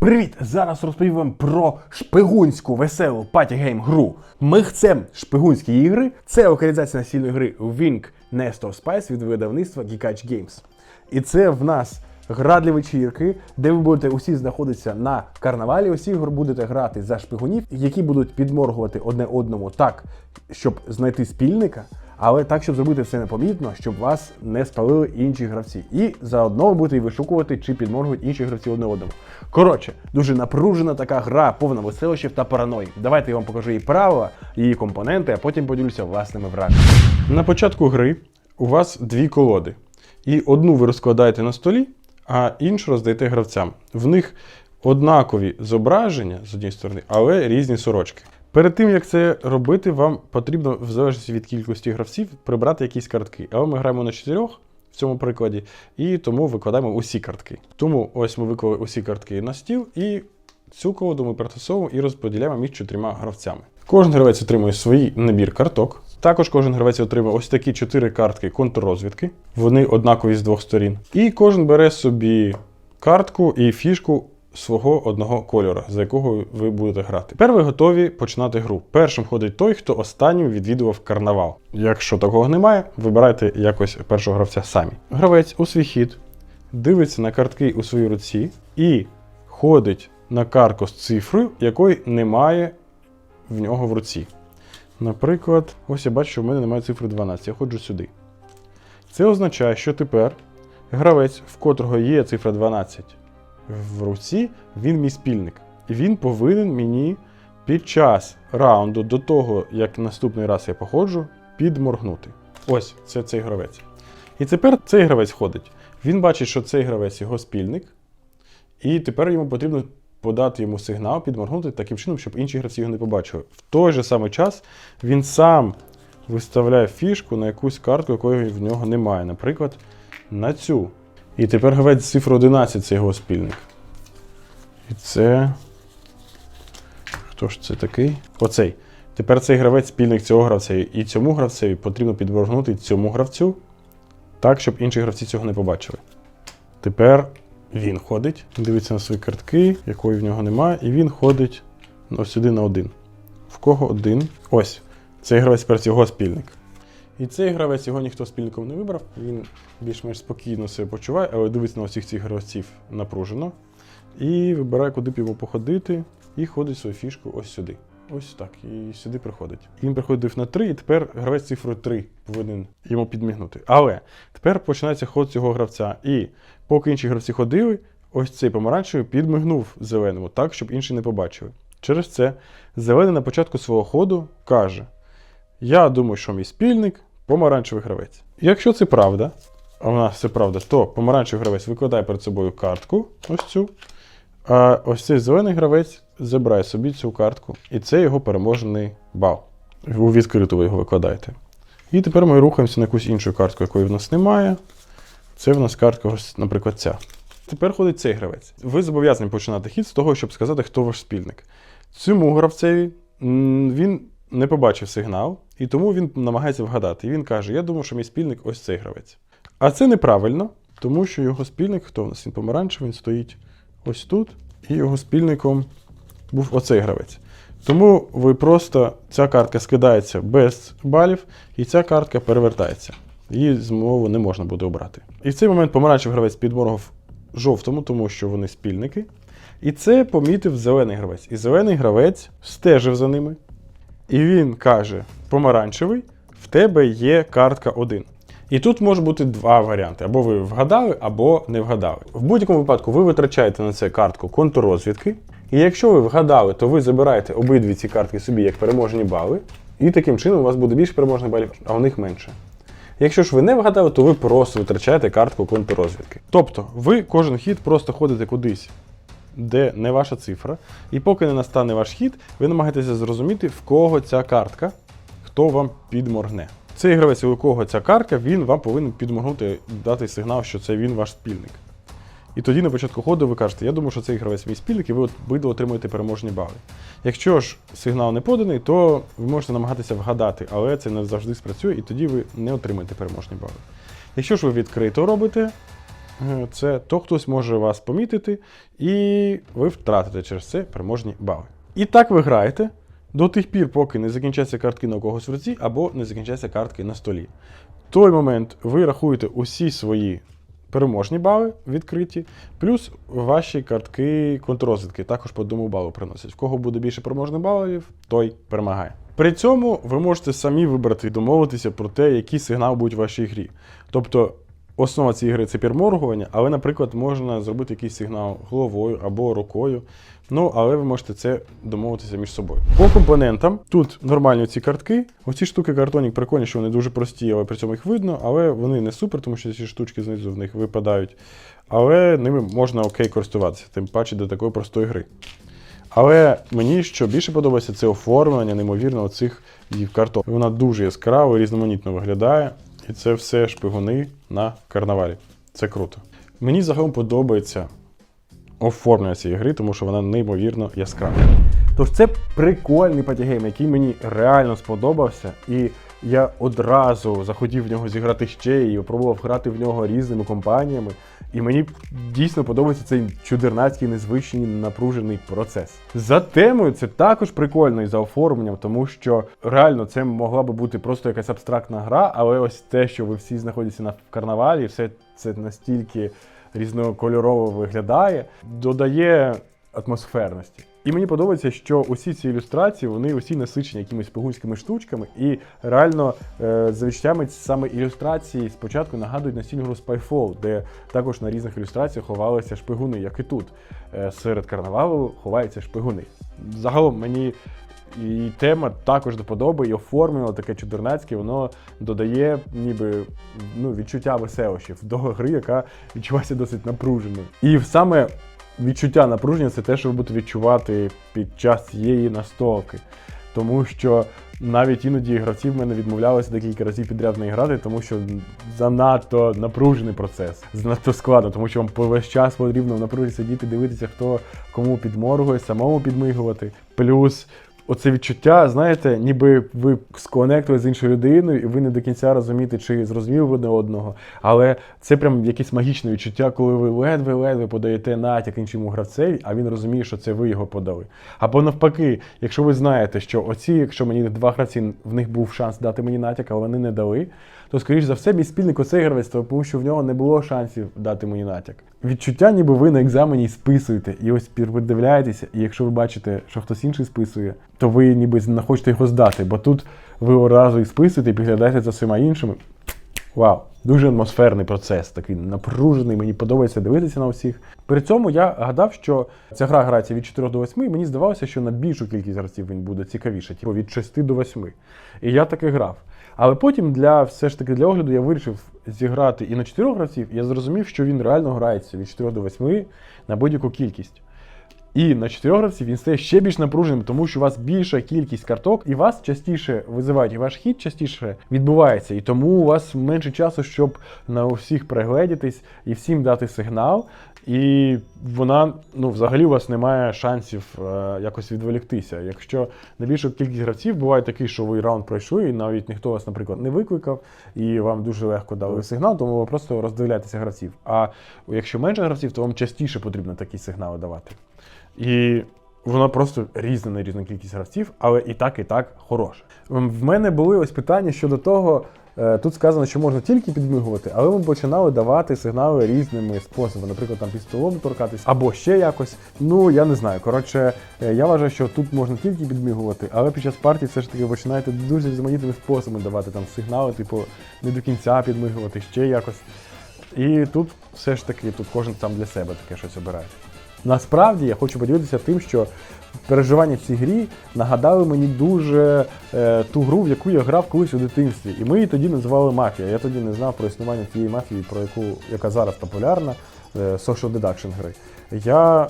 Привіт! Зараз розповім вам про шпигунську веселу патігейм гру. Михцем шпигунські ігри це локалізація настільної гри Wing Nest of Spice від видавництва Geekatch Games. І це в нас гра для вечірки, де ви будете усі знаходитися на карнавалі. Усі будете грати за шпигунів, які будуть підморгувати одне одному так, щоб знайти спільника. Але так, щоб зробити все непомітно, щоб вас не спалили інші гравці. І заодно ви будете вишукувати, чи підморгують інші гравці одне одному. Коротше, дуже напружена така гра, повна веселощів та параної. Давайте я вам покажу її правила, її компоненти, а потім поділюся власними враженнями. На початку гри у вас дві колоди. І одну ви розкладаєте на столі, а іншу роздаєте гравцям. В них однакові зображення з однієї сторони, але різні сорочки. Перед тим як це робити, вам потрібно, в залежності від кількості гравців, прибрати якісь картки. Але ми граємо на чотирьох в цьому прикладі, і тому викладаємо усі картки. Тому ось ми виклали усі картки на стіл, і цю колоду ми протасовуємо і розподіляємо між чотирма гравцями. Кожен гравець отримує свій набір карток. Також кожен гравець отримує ось такі чотири картки контррозвідки. Вони однакові з двох сторін. І кожен бере собі картку і фішку свого одного кольора, за якого ви будете грати. Тепер ви готові починати гру. Першим ходить той, хто останнім відвідував карнавал. Якщо такого немає, вибирайте якось першого гравця самі. Гравець у свій хід дивиться на картки у своїй руці і ходить на картку з цифрою, якої немає в нього в руці. Наприклад, ось я бачу, що в мене немає цифри 12, я ходжу сюди. Це означає, що тепер гравець, в котрого є цифра 12 в руці, він мій спільник. І він повинен мені під час раунду до того, як наступний раз я походжу, підморгнути. Ось це цей гравець. І тепер цей гравець ходить. Він бачить, що цей гравець його спільник, і тепер йому потрібно подати йому сигнал, підморгнути таким чином, щоб інші гравці його не побачили. В той же самий час він сам виставляє фішку на якусь картку, якої в нього немає. Наприклад, на цю. І тепер гравець з цифрою 11 це його спільник. І це. Хто ж це такий? Оцей. Тепер цей гравець спільник цього гравця. І цьому гравцеві потрібно підморгнути цьому гравцю так, щоб інші гравці цього не побачили. Тепер він ходить, дивиться на свої картки, якої в нього немає, і він ходить ось сюди на один. В кого один? Ось. Цей гравець тепер його спільник. І цей гравець його ніхто спільником не вибрав. Він більш-менш спокійно себе почуває, але дивиться на усіх цих гравців напружено. І вибирає, куди б йому походити, і ходить свою фішку ось сюди. Ось так. І сюди приходить. Він приходив на 3, і тепер гравець цифрою 3 повинен йому підмігнути. Але тепер починається ход цього гравця. І поки інші гравці ходили, ось цей помаранчевий підмигнув зеленому, так, щоб інші не побачили. Через це зелений на початку свого ходу каже: Я думаю, що мій спільник помаранчевий гравець. Якщо це правда, а в нас це правда, то помаранчевий гравець викладає перед собою картку, ось цю. А ось цей зелений гравець забирає собі цю картку, і це його переможний бал. У відкриту ви його викладаєте. І тепер ми рухаємося на якусь іншу картку, якої в нас немає. Це в нас картка, наприклад, ця. Тепер ходить цей гравець. Ви зобов'язані починати хід з того, щоб сказати, хто ваш спільник. Цьому гравцеві він не побачив сигнал, і тому він намагається вгадати. І він каже: Я думаю, що мій спільник ось цей гравець. А це неправильно, тому що його спільник, хто в нас він помаранчевий, він стоїть ось тут, і його спільником був оцей гравець. Тому ви просто ця картка скидається без балів, і ця картка перевертається. Її змову не можна буде обрати. І в цей момент помаранчевий гравець підморгав жовтому, тому що вони спільники. І це помітив зелений гравець. І зелений гравець стежив за ними. І він каже: помаранчевий, в тебе є картка 1. І тут може бути два варіанти: або ви вгадали, або не вгадали. В будь-якому випадку ви витрачаєте на це картку контррозвідки. І якщо ви вгадали, то ви забираєте обидві ці картки собі як переможні бали, і таким чином у вас буде більше переможних балів, а у них менше. Якщо ж ви не вгадали, то ви просто витрачаєте картку контррозвідки. Тобто, ви кожен хід просто ходите кудись, де не ваша цифра, і поки не настане ваш хід, ви намагаєтеся зрозуміти, в кого ця картка, хто вам підморгне. Цей гравець, у кого ця картка, він вам повинен підморгнути, дати сигнал, що це він ваш спільник. І тоді на початку ходу ви кажете, я думаю, що цей гравець мій спільник, і ви обидва отримуєте переможні бали. Якщо ж сигнал не поданий, то ви можете намагатися вгадати, але це не завжди спрацює, і тоді ви не отримаєте переможні бали. Якщо ж ви відкрито робите е, це то хтось може вас помітити, і ви втратите через це переможні бали. І так ви граєте до тих пір, поки не закінчаться картки на когось в руці, або не закінчаться картки на столі. В той момент ви рахуєте усі свої переможні бали відкриті, плюс ваші картки контррозвідки також по одному балу приносять. В кого буде більше переможних балів, той перемагає. При цьому ви можете самі вибрати і домовитися про те, який сигнал буде в вашій грі. Тобто основа цієї гри це підморгування, але, наприклад, можна зробити якийсь сигнал головою або рукою. Ну, але ви можете це домовитися між собою. По компонентам тут нормальні ці картки. Оці штуки картонік прикольні, що вони дуже прості, але при цьому їх видно, але вони не супер, тому що ці штучки знизу в них випадають. Але ними можна окей користуватися, тим паче до такої простої гри. Але мені що більше подобається, це оформлення, неймовірно, цих карток. Вона дуже яскраво, різноманітно виглядає. І це все шпигуни на карнавалі. Це круто. Мені загалом подобається оформлення цієї гри, тому що вона неймовірно яскрава. Тож це прикольний патігейм, який мені реально сподобався, і я одразу захотів в нього зіграти ще і пробував грати в нього різними компаніями. І мені дійсно подобається цей чудернацький, незвичний напружений процес. За темою це також прикольно і за оформленням, тому що реально це могла би бути просто якась абстрактна гра, але ось те, що ви всі знаходитеся на карнавалі, все це настільки різнокольорово виглядає, додає атмосферності. І мені подобається, що усі ці ілюстрації, вони усі насичені якимись пигунськими штучками, і реально е, за відчуттями саме ілюстрації спочатку нагадують настільну гру Spyfall, де також на різних ілюстраціях ховалися шпигуни, як і тут. Е, серед карнавалу ховаються шпигуни. Загалом мені і тема також до подоби, і оформлено таке чудернацьке, воно додає ніби ну, відчуття веселощів до гри, яка відчувається досить напруженою. І саме відчуття напруження це те, що ви будете відчувати під час цієї настолки. Тому що навіть іноді гравці в мене відмовлялися декілька разів підряд не грати, тому що занадто напружений процес, занадто складно, тому що вам весь час потрібно в напружі сидіти, дивитися, хто кому підморгує, самому підмигувати. Плюс оце відчуття, знаєте, ніби ви сконектували з іншою людиною, і ви не до кінця розумієте, чи зрозуміли ви одне одного. Але це прям якесь магічне відчуття, коли ви ледве-ледве подаєте натяк іншому гравцеві, а він розуміє, що це ви його подали. Або навпаки, якщо ви знаєте, що оці, якщо мені два гравці, в них був шанс дати мені натяк, а вони не дали, то, скоріш за все, мій спільник оцей гравець, тому що в нього не було шансів дати мені натяк. Відчуття, ніби ви на екзамені списуєте, і ось передивляєтеся, і якщо ви бачите, що хтось інший списує, то ви ніби не хочете його здати, бо тут ви одразу і списуєте і підглядаєте за всіма іншими. Вау, дуже атмосферний процес, такий напружений, мені подобається дивитися на всіх. При цьому я гадав, що ця гра грається від 4 до 8, і мені здавалося, що на більшу кількість гравців він буде цікавіше, типу від 6 до 8. І я таки грав. Але потім для все ж таки для огляду я вирішив зіграти і на 4 гравців, і я зрозумів, що він реально грається від 4 до 8 на будь-яку кількість. І на чотирьох гравців він стає ще більш напруженим, тому що у вас більша кількість карток, і вас частіше визивають, і ваш хід частіше відбувається. І тому у вас менше часу, щоб на усіх пригледітись і всім дати сигнал. І вона, ну, взагалі, у вас немає шансів е, якось відволіктися. Якщо на більшу кількість гравців буває такий, що ви раунд пройшли, і навіть ніхто вас, наприклад, не викликав, і вам дуже легко дали сигнал, тому ви просто роздивляєтеся гравців. А якщо менше гравців, то вам частіше потрібно такі сигнали давати. І воно просто різна на різну кількість гравців, але і так, і так хороше. В мене були ось питання щодо того. е, Тут сказано, що можна тільки підмигувати, але ми починали давати сигнали різними способами, наприклад, там під торкатись або ще якось. Ну я не знаю. Коротше, е, я вважаю, що тут можна тільки підмигувати, але під час партії все ж таки починаєте дуже різноманітними способами давати там сигнали, типу не до кінця підмигувати, ще якось. І тут все ж таки тут кожен сам для себе таке щось обирає. Насправді я хочу поділитися тим, що переживання в цій грі нагадали мені дуже е, ту гру, в яку я грав колись у дитинстві. І ми її тоді називали мафія. Я тоді не знав про існування тієї мафії, про яку яка зараз популярна, е, Social Deduction гри. Я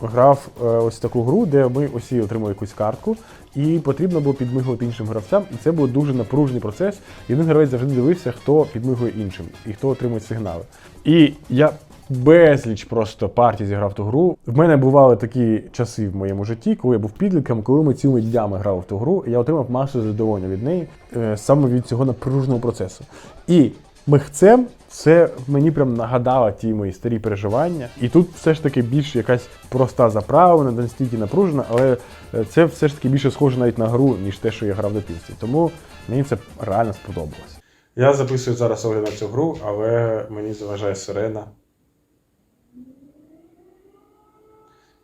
грав е, ось таку гру, де ми усі отримали якусь картку, і потрібно було підмигувати іншим гравцям. І це був дуже напружений процес. І один гравець завжди дивився, хто підмигує іншим і хто отримує сигнали. І я безліч просто партій зіграв ту гру. В мене бували такі часи в моєму житті, коли я був підлітком, коли ми цілими днями грали в ту гру, і я отримав масу задоволення від неї, е, саме від цього напруженого процесу. І Михцем це мені прям нагадало ті мої старі переживання. І тут все ж таки більш якась проста заправлена, не настільки напружена, але е, це все ж таки більше схоже навіть на гру, ніж те, що я грав в дитинстві. Тому мені це реально сподобалось. Я записую зараз огляд на цю гру, але мені заважає сирена.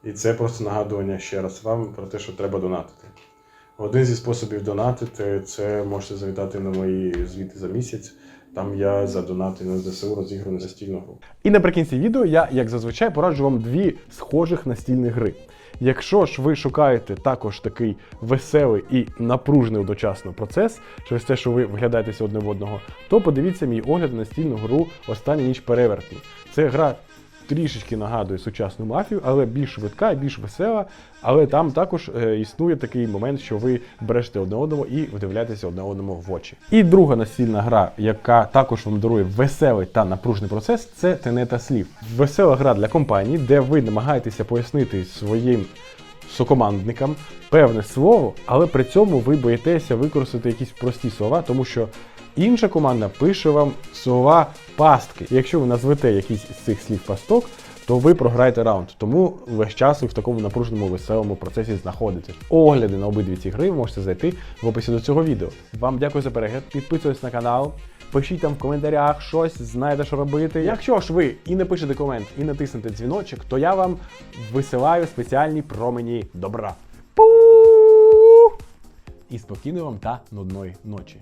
І це просто нагадування ще раз вам про те, що треба донатити. Один зі способів донатити це можете завітати на мої звіти за місяць. Там я за донати на ЗСУ розіграю настільну гру. І наприкінці відео я, як зазвичай, пораджу вам дві схожих настільні гри. Якщо ж ви шукаєте також такий веселий і напружений одночасно процес, через те, що ви виглядаєтеся одне в одного, то подивіться мій огляд на настільну гру Остання ніч перевертні. Це гра трішечки нагадує сучасну мафію, але більш швидка більш весела. Але там також е, існує такий момент, що ви берете одне одного і вдивляєтеся одне одному в очі. І друга настільна гра, яка також вам дарує веселий та напружений процес, це тенета слів. Весела гра для компанії, де ви намагаєтеся пояснити своїм сокомандникам певне слово, але при цьому ви боїтеся використати якісь прості слова, тому що інша команда пише вам слова пастки. Якщо ви назвете якийсь з цих слів пасток, то ви програєте раунд. Тому весь час ви в такому напруженому веселому процесі знаходитесь. Огляди на обидві ці гри ви можете знайти в описі до цього відео. Вам дякую за перегляд. Підписуйтесь на канал. Пишіть там в коментарях щось, знаєте, що робити. Якщо ж ви і не пишете комент, і натиснете дзвіночок, то я вам висилаю спеціальні промені добра. Пу! І спокійної вам та нудної ночі.